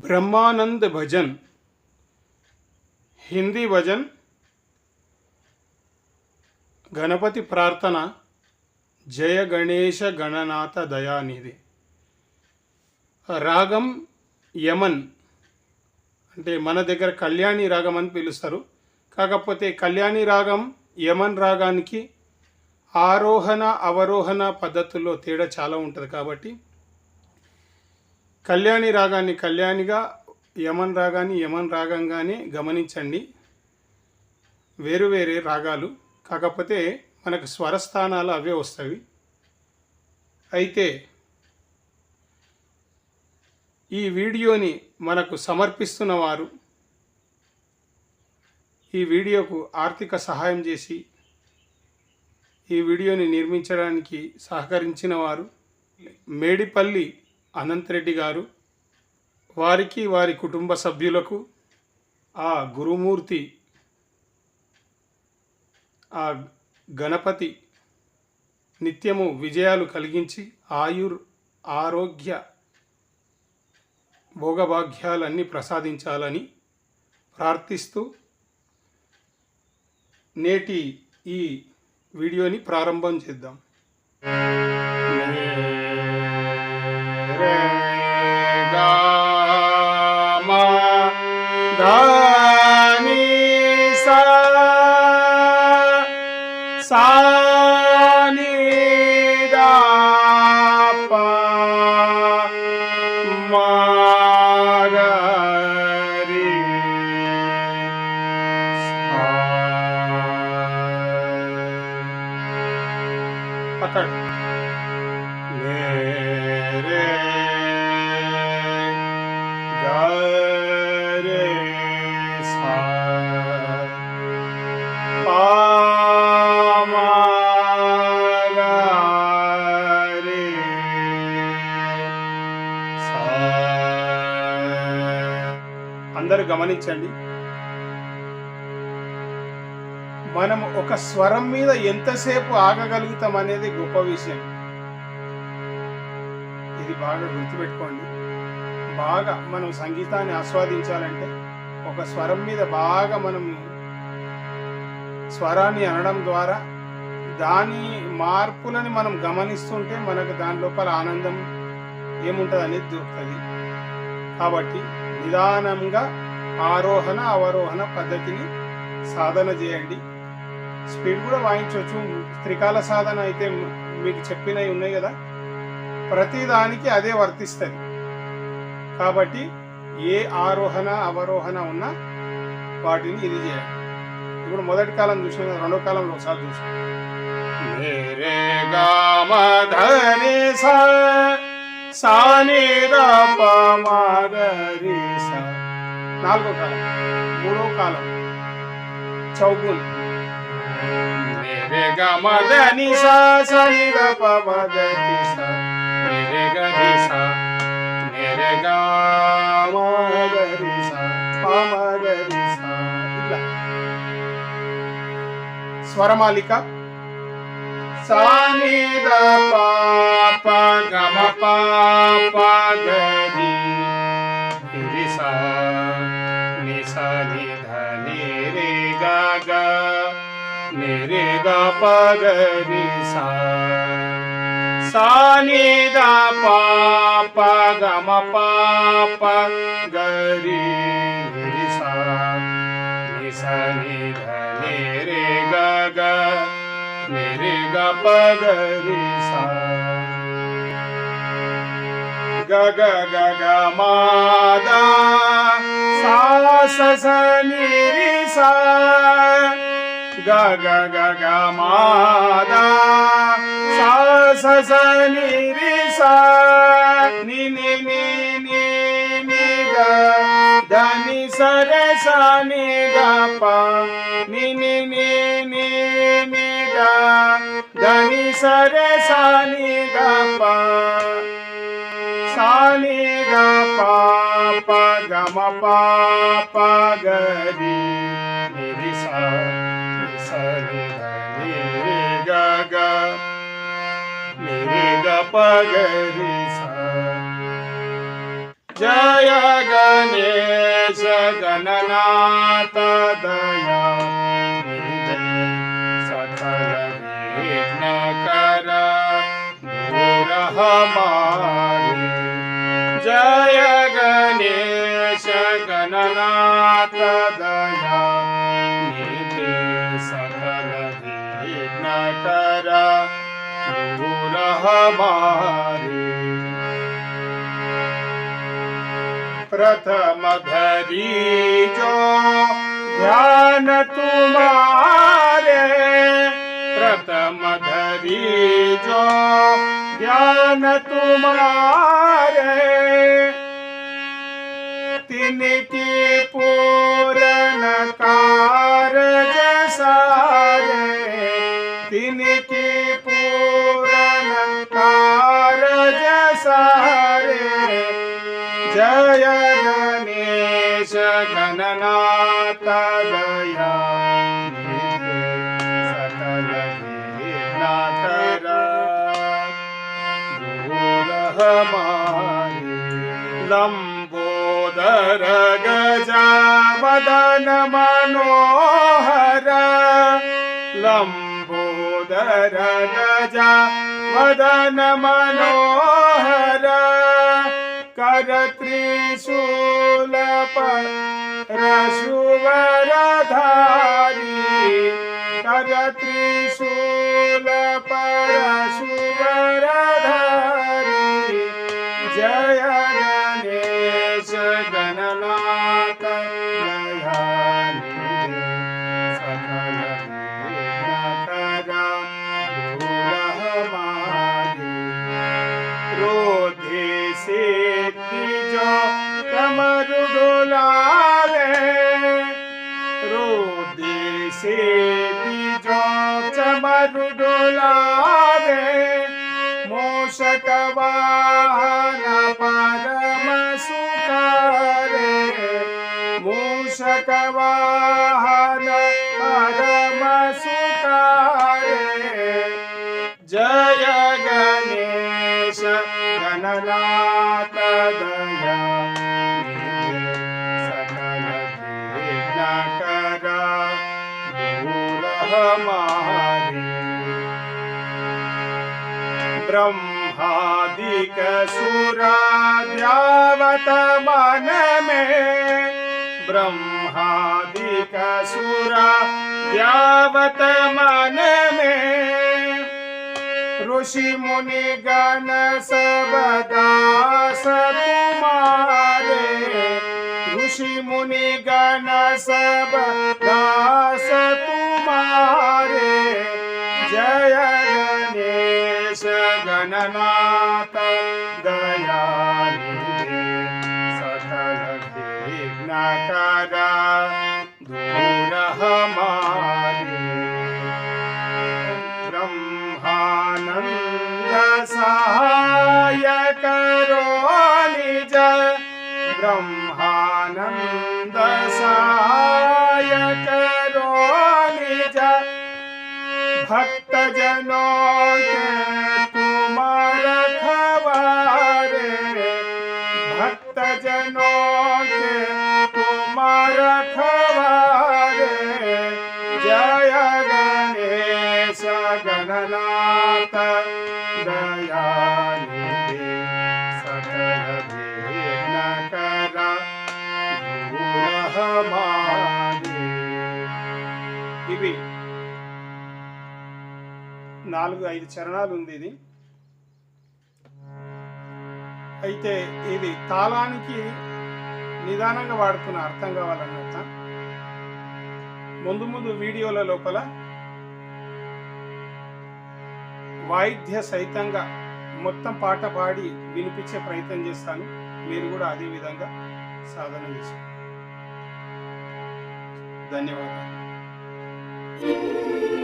ब्रह्मानंद भजन हिंदी भजन గణపతి ప్రార్థన జయ గణేశ గణనాథ దయానిధి రాగం యమన్ అంటే మన దగ్గర కళ్యాణి రాగం అని పిలుస్తారు కాకపోతే కళ్యాణి రాగం యమన్ రాగానికి ఆరోహణ అవరోహణ పద్ధతుల్లో తేడా చాలా ఉంటుంది కాబట్టి కళ్యాణి రాగాన్ని కళ్యాణిగా యమన్ రాగాన్ని యమన్ రాగంగానే గమనించండి. వేరు వేరే రాగాలు. కాకపోతే మనకు స్వరస్థానాలు అవే వస్తాయి. అయితే ఈ వీడియోని మనకు సమర్పిస్తున్న వారు ఈ వీడియోకు ఆర్థిక సహాయం చేసి ఈ వీడియోని నిర్మించడానికి సహకరించిన వారు మేడిపల్లి అనంతరెడ్డి గారు వారికి వారి కుటుంబ సభ్యులకు ఆ గురుమూర్తి ఆ గణపతి నిత్యము విజయాలు కలిగించి ఆయుర్ ఆరోగ్య భోగభాగ్యాలన్నీ ప్రసాదించాలని ప్రార్థిస్తూ నేటి ఈ వీడియోని ప్రారంభం చేద్దాం. అందరూ గమనించండి. మనం ఒక స్వరం మీద ఎంతసేపు ఆగగలుగుతాం అనేది గొప్ప విషయం. ఇది బాగా గుర్తుపెట్టుకోండి. బాగా మనం సంగీతాన్ని ఆస్వాదించాలంటే ఒక స్వరం మీద బాగా మనం స్వరాన్ని అనడం ద్వారా దాని మార్పులని మనం గమనిస్తుంటే మనకు దాని లోపల ఆనందం ఏముంటుంది అనేది దొరుకుతుంది. కాబట్టి నిదానంగా ఆరోహణ అవరోహణ పద్ధతిని సాధన చేయండి. స్పీడ్ కూడా వాయించవచ్చు. త్రికాల సాధన అయితే మీకు చెప్పినవి ఉన్నాయి కదా? ప్రతిదానికి అదే వర్తిస్తుంది. కాబట్టి ఏ ఆరోహణ అవరోహణ ఉన్నా వాటిని ఇది చేయాలి. ఇప్పుడు మొదటి కాలం చూసిన రెండో కాలంలో ఒకసారి చూసాం సాని రపమగరి నాలుగో కాలం. మూడో కాలం. చౌగుల్. మేరే గమదని సా సని రపమగరి సా. మేరే గది సా. మేరే సా. పమగరి సా. ఇట్లా. స్వరమాలిక. सानी द पापा गम पापा गरी गिरी सा निशा नि धनी रे गा गा मेरे गा पगरी सा सानी द पापा गम पापा गरी निशा नि धनी रे गा मेरे गा पगरी सा गा गा गा गा मादा सा सा सा नी री सा गा गा गा गा मादा सा सा सा नी री सा नी नी नी नी नी गा धा नी सा रे सा नी गा पा नी नी नी नी नी गा धनि सर सानी गपा सानी गपा पगम पा पगरी निरि सनि धनि ग निरि ग पगरी जय गणेश गणनाथ दया हमारे। जय गणेश गणनाथ दया। निधे सकल विघ्न कर। हमारे। प्रथम धरी जो ध्यान तुम्हारे। प्रथम धरी जो ध्यान तुम्हारे। तिनकी पूरन कारज सारे तिनकी पूरन कारज सारे जय गणेश गणनाथ हमारे लंबोदर गजा वदन मनोहर। लंबोदर गजा वदन मनोहर। कर त्रिशूल पर रसुवर धारी कर त्रिशूल पर लावे मूषकवाहन परम सुतारे मूषकवाहन परम सुतारे जय गणेश गणनाथ दया सकल कर। ब्रह्मादिक सुरा द्यावत मन में। ब्रह्मादिक सुरा द्यावत मन में। ऋषि मुनि गण सब दास ऋषि मुनि गण सब दास तुम्हारे। जय गणेश गणनाथ दयानिधे सकल विघ्न करा दूर हमारे ब्रह्मानन्द सहाय करो निज ब्रह्मानन्द सहाय करो निज भक्त जनों के ఇవి నాలుగు ఐదు చరణాలు ఉంది ఇది. అయితే ఇది తాళానికి నిదానంగా వాడుతున్న అర్థం కావాలన్నట్ట ముందు ముందు వీడియోల లోపల వాయిద్య సహితంగా మొత్తం పాట పాడి వినిపించే ప్రయత్నం చేస్తాను. మీరు కూడా అదే విధంగా సాధన చేసుకోండి ధన్యవాదాలు. Música